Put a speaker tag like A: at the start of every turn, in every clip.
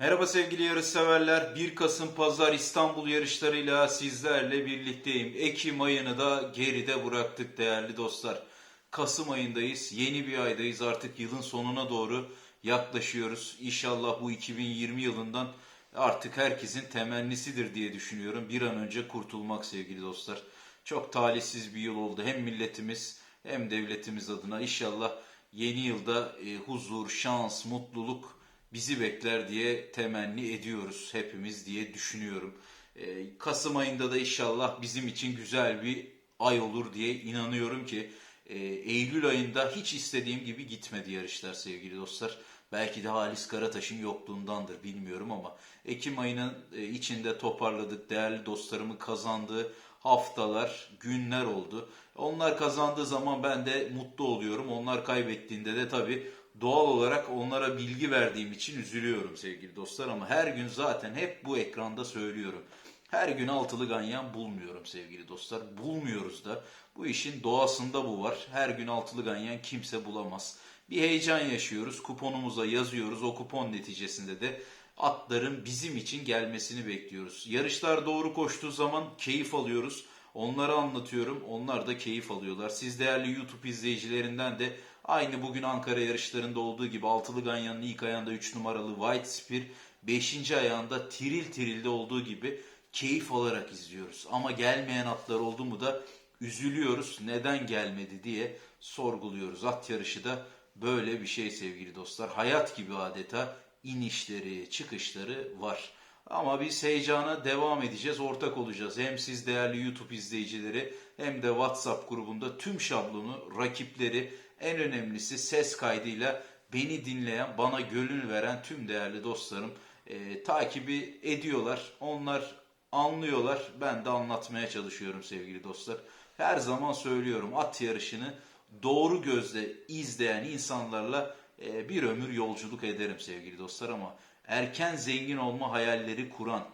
A: Merhaba sevgili yarış severler. 1 Kasım Pazar İstanbul yarışlarıyla sizlerle birlikteyim. Ekim ayını da geride bıraktık değerli dostlar. Kasım ayındayız. Yeni bir aydayız. Artık yılın sonuna doğru yaklaşıyoruz. İnşallah bu 2020 yılından artık herkesin temennisidir diye düşünüyorum. Bir an önce kurtulmak sevgili dostlar. Çok talihsiz bir yıl oldu. Hem milletimiz hem devletimiz adına. İnşallah yeni yılda e, huzur, şans, mutluluk bizi bekler diye temenni ediyoruz hepimiz diye düşünüyorum. Ee, Kasım ayında da inşallah bizim için güzel bir ay olur diye inanıyorum ki e, Eylül ayında hiç istediğim gibi gitmedi yarışlar sevgili dostlar. Belki de Halis Karataş'ın yokluğundandır bilmiyorum ama Ekim ayının e, içinde toparladık. Değerli dostlarımın kazandığı haftalar, günler oldu. Onlar kazandığı zaman ben de mutlu oluyorum. Onlar kaybettiğinde de tabii doğal olarak onlara bilgi verdiğim için üzülüyorum sevgili dostlar ama her gün zaten hep bu ekranda söylüyorum. Her gün altılı ganyan bulmuyorum sevgili dostlar. Bulmuyoruz da. Bu işin doğasında bu var. Her gün altılı ganyan kimse bulamaz. Bir heyecan yaşıyoruz. Kuponumuza yazıyoruz. O kupon neticesinde de atların bizim için gelmesini bekliyoruz. Yarışlar doğru koştuğu zaman keyif alıyoruz. Onlara anlatıyorum. Onlar da keyif alıyorlar. Siz değerli YouTube izleyicilerinden de aynı bugün Ankara yarışlarında olduğu gibi altılı ganyanın ilk ayağında 3 numaralı White Spear, 5. ayağında Tiril Tiril'de olduğu gibi keyif alarak izliyoruz. Ama gelmeyen atlar oldu mu da üzülüyoruz. Neden gelmedi diye sorguluyoruz. At yarışı da böyle bir şey sevgili dostlar. Hayat gibi adeta inişleri, çıkışları var. Ama biz heyecana devam edeceğiz, ortak olacağız. Hem siz değerli YouTube izleyicileri hem de WhatsApp grubunda tüm şablonu, rakipleri, en önemlisi ses kaydıyla beni dinleyen, bana gönül veren tüm değerli dostlarım e, takibi ediyorlar. Onlar anlıyorlar. Ben de anlatmaya çalışıyorum sevgili dostlar. Her zaman söylüyorum at yarışını doğru gözle izleyen insanlarla e, bir ömür yolculuk ederim sevgili dostlar ama erken zengin olma hayalleri kuran,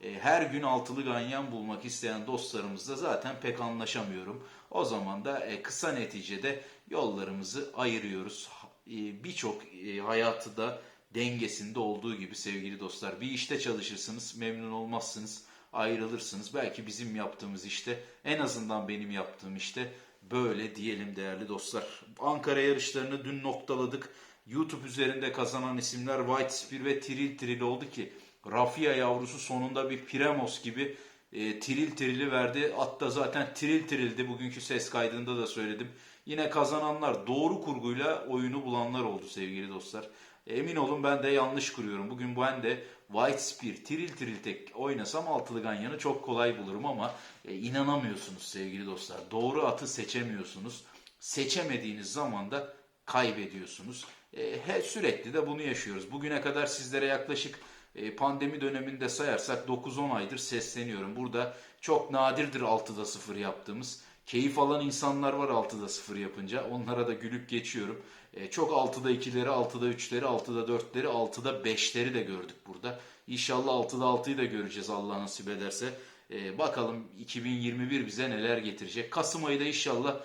A: e, her gün altılı ganyan bulmak isteyen dostlarımızla zaten pek anlaşamıyorum. O zaman da e, kısa neticede yollarımızı ayırıyoruz. E, Birçok hayatı da dengesinde olduğu gibi sevgili dostlar. Bir işte çalışırsınız, memnun olmazsınız, ayrılırsınız. Belki bizim yaptığımız işte, en azından benim yaptığım işte böyle diyelim değerli dostlar. Ankara yarışlarını dün noktaladık. YouTube üzerinde kazanan isimler White Spear ve Tiril Tiril oldu ki Rafia yavrusu sonunda bir Piremos gibi e, tiril tirili verdi. Hatta zaten tiril tirildi. Bugünkü ses kaydında da söyledim. Yine kazananlar doğru kurguyla oyunu bulanlar oldu sevgili dostlar. Emin olun ben de yanlış kuruyorum. Bugün ben de White Spear, tiril tiril tek oynasam altılı ganyanı çok kolay bulurum ama e, inanamıyorsunuz sevgili dostlar. Doğru atı seçemiyorsunuz. Seçemediğiniz zaman da kaybediyorsunuz. E, sürekli de bunu yaşıyoruz. Bugüne kadar sizlere yaklaşık e, pandemi döneminde sayarsak 9-10 aydır sesleniyorum. Burada çok nadirdir 6'da 0 yaptığımız. Keyif alan insanlar var 6'da 0 yapınca. Onlara da gülüp geçiyorum. E, çok 6'da 2'leri, 6'da 3'leri, 6'da 4'leri, 6'da 5'leri de gördük burada. İnşallah 6'da 6'yı da göreceğiz Allah nasip ederse. E, bakalım 2021 bize neler getirecek. Kasım ayı da inşallah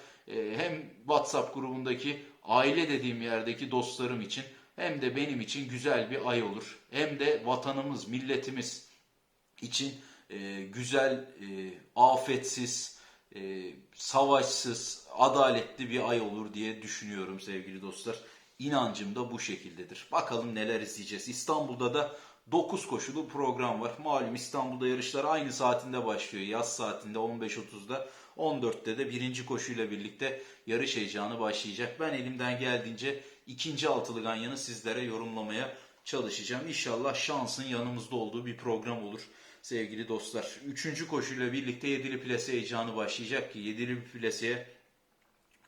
A: hem WhatsApp grubundaki aile dediğim yerdeki dostlarım için hem de benim için güzel bir ay olur. Hem de vatanımız, milletimiz için e, güzel, e, afetsiz, e, savaşsız, adaletli bir ay olur diye düşünüyorum sevgili dostlar. İnancım da bu şekildedir. Bakalım neler izleyeceğiz. İstanbul'da da 9 koşulu program var. Malum İstanbul'da yarışlar aynı saatinde başlıyor. Yaz saatinde 15.30'da 14'te de birinci koşuyla birlikte yarış heyecanı başlayacak. Ben elimden geldiğince ikinci altılı ganyanı sizlere yorumlamaya çalışacağım. İnşallah şansın yanımızda olduğu bir program olur sevgili dostlar. Üçüncü koşuyla birlikte yedili plase heyecanı başlayacak ki yedili plaseye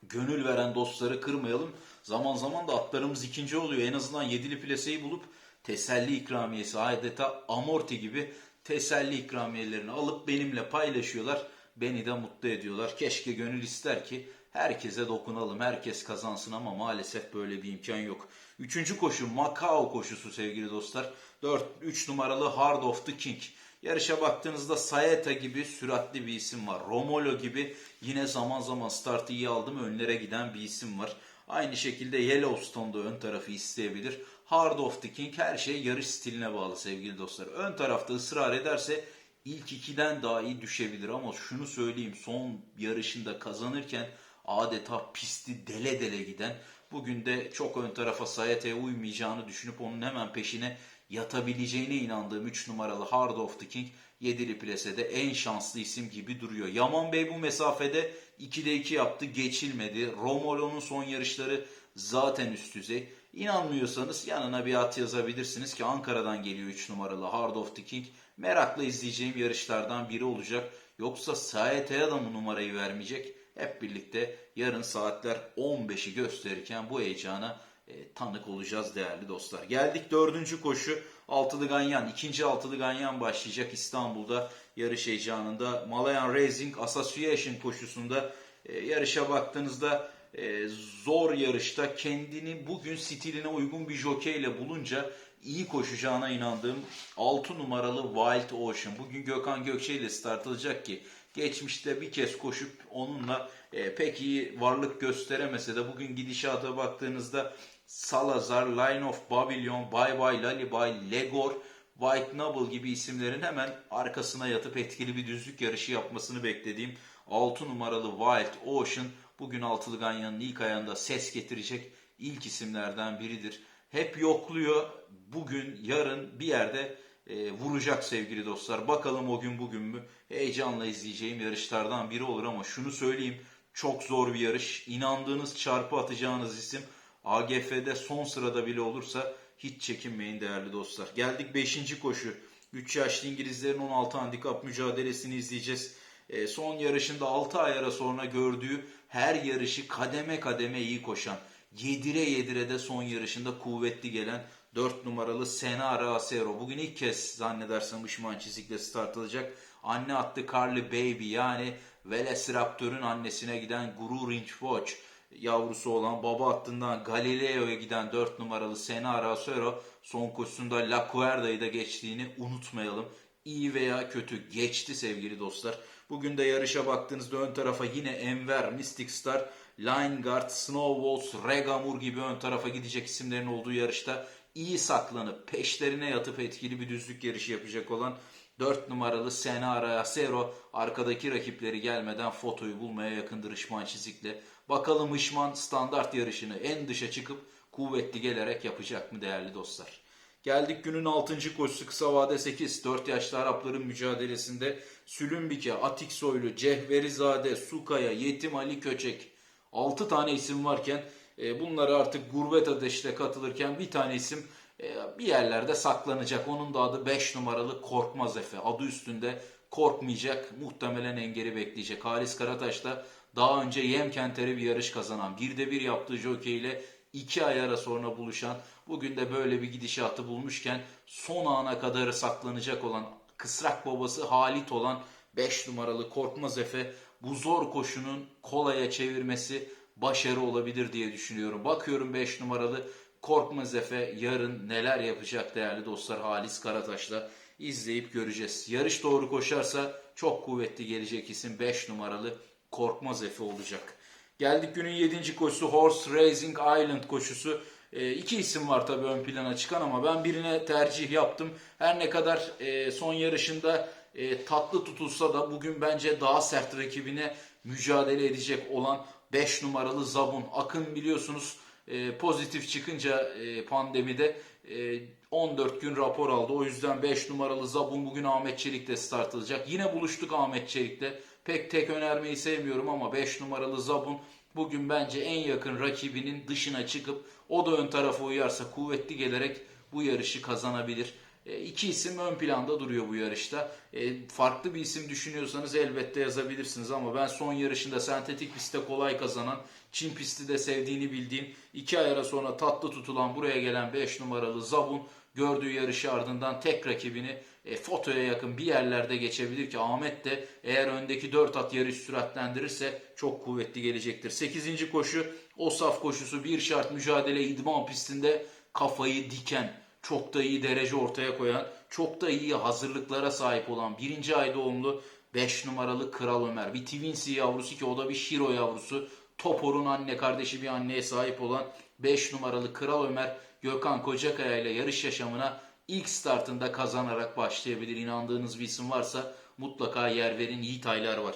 A: gönül veren dostları kırmayalım. Zaman zaman da atlarımız ikinci oluyor. En azından yedili plaseyi bulup teselli ikramiyesi adeta amorti gibi teselli ikramiyelerini alıp benimle paylaşıyorlar. Beni de mutlu ediyorlar. Keşke gönül ister ki herkese dokunalım, herkes kazansın ama maalesef böyle bir imkan yok. Üçüncü koşu Macao koşusu sevgili dostlar. 4, 3 numaralı Hard of the King. Yarışa baktığınızda Saeta gibi süratli bir isim var. Romolo gibi yine zaman zaman startı iyi aldım önlere giden bir isim var. Aynı şekilde Yellowstone'da ön tarafı isteyebilir. Hard of the King her şey yarış stiline bağlı sevgili dostlar. Ön tarafta ısrar ederse ilk ikiden daha iyi düşebilir ama şunu söyleyeyim son yarışında kazanırken adeta pisti dele dele giden bugün de çok ön tarafa Sayate'ye uymayacağını düşünüp onun hemen peşine yatabileceğine inandığım 3 numaralı Hard of the King 7'li plesede en şanslı isim gibi duruyor. Yaman Bey bu mesafede 2'de 2 yaptı geçilmedi. Romolo'nun son yarışları zaten üst düzey. İnanmıyorsanız yanına bir at yazabilirsiniz ki Ankara'dan geliyor 3 numaralı Hard of the King. Merakla izleyeceğim yarışlardan biri olacak. Yoksa Saete'ye da mı numarayı vermeyecek? Hep birlikte yarın saatler 15'i gösterirken bu heyecana e, tanık olacağız değerli dostlar. Geldik dördüncü koşu Altılı Ganyan. ikinci Altılı Ganyan başlayacak İstanbul'da yarış heyecanında. Malayan Racing Association koşusunda e, yarışa baktığınızda e, zor yarışta kendini bugün stiline uygun bir jokeyle bulunca iyi koşacağına inandığım 6 numaralı Wild Ocean. Bugün Gökhan Gökçe ile start alacak ki geçmişte bir kez koşup onunla e, pek iyi varlık gösteremese de bugün gidişata baktığınızda Salazar, Line of Babylon, Bye Bye Lullaby, Legor, White Noble gibi isimlerin hemen arkasına yatıp etkili bir düzlük yarışı yapmasını beklediğim 6 numaralı Wild Ocean bugün Altılı Ganyan'ın ilk ayağında ses getirecek ilk isimlerden biridir. Hep yokluyor. Bugün, yarın bir yerde e, vuracak sevgili dostlar. Bakalım o gün bugün mü? Heyecanla izleyeceğim yarışlardan biri olur ama şunu söyleyeyim. Çok zor bir yarış. İnandığınız çarpı atacağınız isim AGF'de son sırada bile olursa hiç çekinmeyin değerli dostlar. Geldik 5. koşu. 3 yaşlı İngilizlerin 16 handikap mücadelesini izleyeceğiz. E, son yarışında 6 ay ara sonra gördüğü her yarışı kademe kademe iyi koşan, yedire yedire de son yarışında kuvvetli gelen 4 numaralı Senara Acero. Bugün ilk kez zannedersem Işman Çizik'le start alacak. Anne attı Carly Baby yani Velociraptor'un annesine giden Guru Range Watch yavrusu olan baba hattından Galileo'ya giden 4 numaralı Senara Acero son koşusunda La Cuerda'yı da geçtiğini unutmayalım. İyi veya kötü geçti sevgili dostlar. Bugün de yarışa baktığınızda ön tarafa yine Enver, Mystic Star, Lineguard, Snowballs, Regamur gibi ön tarafa gidecek isimlerin olduğu yarışta iyi saklanıp peşlerine yatıp etkili bir düzlük yarışı yapacak olan 4 numaralı Senara Acero arkadaki rakipleri gelmeden fotoyu bulmaya yakındır Işman Çizik'le. Bakalım Işman standart yarışını en dışa çıkıp kuvvetli gelerek yapacak mı değerli dostlar. Geldik günün 6. koşusu kısa vade 8. 4 yaşlı Arapların mücadelesinde Sülümbike, Atik Soylu, Cehverizade, Sukaya, Yetim Ali Köçek 6 tane isim varken e, bunları artık gurbet ateşle katılırken bir tane isim e, bir yerlerde saklanacak. Onun da adı 5 numaralı Korkmaz Efe. Adı üstünde korkmayacak. Muhtemelen engeli bekleyecek. Halis Karataş da daha önce Yemkenter'e bir yarış kazanan, bir de bir yaptığı jockey ile iki ay ara sonra buluşan, bugün de böyle bir gidişatı bulmuşken son ana kadar saklanacak olan kısrak babası Halit olan 5 numaralı Korkmaz Efe bu zor koşunun kolaya çevirmesi başarı olabilir diye düşünüyorum. Bakıyorum 5 numaralı Korkmaz Efe yarın neler yapacak değerli dostlar Halis Karataş'la izleyip göreceğiz. Yarış doğru koşarsa çok kuvvetli gelecek isim 5 numaralı Korkmaz Efe olacak. Geldik günün 7. koşusu Horse Racing Island koşusu. E, iki isim var tabii ön plana çıkan ama ben birine tercih yaptım. Her ne kadar e, son yarışında e, tatlı tutulsa da bugün bence daha sert rakibine mücadele edecek olan 5 numaralı Zabun. Akın biliyorsunuz e, pozitif çıkınca e, pandemide e, 14 gün rapor aldı. O yüzden 5 numaralı Zabun bugün Ahmet Çelik'te start alacak. Yine buluştuk Ahmet Çelik'te. Pek tek önermeyi sevmiyorum ama 5 numaralı Zabun bugün bence en yakın rakibinin dışına çıkıp o da ön tarafa uyarsa kuvvetli gelerek bu yarışı kazanabilir. E, iki isim ön planda duruyor bu yarışta. E, farklı bir isim düşünüyorsanız elbette yazabilirsiniz ama ben son yarışında sentetik pistte kolay kazanan, Çin pisti de sevdiğini bildiğim, iki ay ara sonra tatlı tutulan buraya gelen 5 numaralı Zabun gördüğü yarışı ardından tek rakibini e, fotoya yakın bir yerlerde geçebilir ki Ahmet de eğer öndeki 4 at yarış süratlendirirse çok kuvvetli gelecektir. 8. koşu Osaf koşusu bir şart mücadele idman pistinde kafayı diken çok da iyi derece ortaya koyan, çok da iyi hazırlıklara sahip olan birinci ay doğumlu 5 numaralı Kral Ömer. Bir Twinsi yavrusu ki o da bir Shiro yavrusu. Topor'un anne kardeşi bir anneye sahip olan 5 numaralı Kral Ömer Gökhan Kocakaya ile yarış yaşamına ilk startında kazanarak başlayabilir. İnandığınız bir isim varsa mutlaka yer verin. Yiğit Aylar var.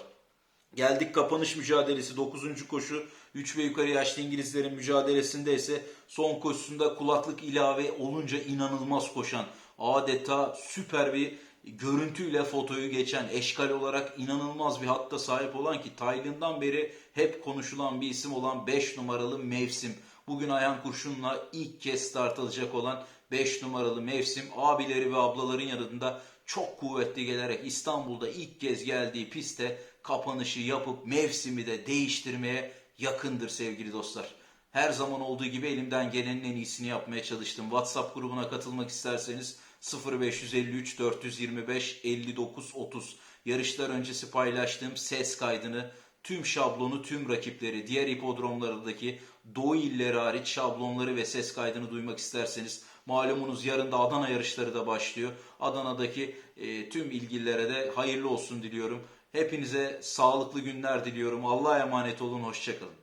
A: Geldik kapanış mücadelesi 9. koşu 3 ve yukarı yaşlı İngilizlerin mücadelesinde ise son koşusunda kulaklık ilave olunca inanılmaz koşan adeta süper bir görüntüyle fotoyu geçen eşkal olarak inanılmaz bir hatta sahip olan ki Tayland'dan beri hep konuşulan bir isim olan 5 numaralı Mevsim. Bugün Ayhan Kurşun'la ilk kez start alacak olan 5 numaralı Mevsim abileri ve ablaların yanında çok kuvvetli gelerek İstanbul'da ilk kez geldiği piste kapanışı yapıp mevsimi de değiştirmeye yakındır sevgili dostlar. Her zaman olduğu gibi elimden gelenin en iyisini yapmaya çalıştım. WhatsApp grubuna katılmak isterseniz 0553 425 59 30 yarışlar öncesi paylaştığım ses kaydını tüm şablonu tüm rakipleri diğer hipodromlardaki Doğu illeri hariç şablonları ve ses kaydını duymak isterseniz malumunuz yarın da Adana yarışları da başlıyor. Adana'daki e, tüm ilgililere de hayırlı olsun diliyorum. Hepinize sağlıklı günler diliyorum. Allah'a emanet olun. Hoşçakalın.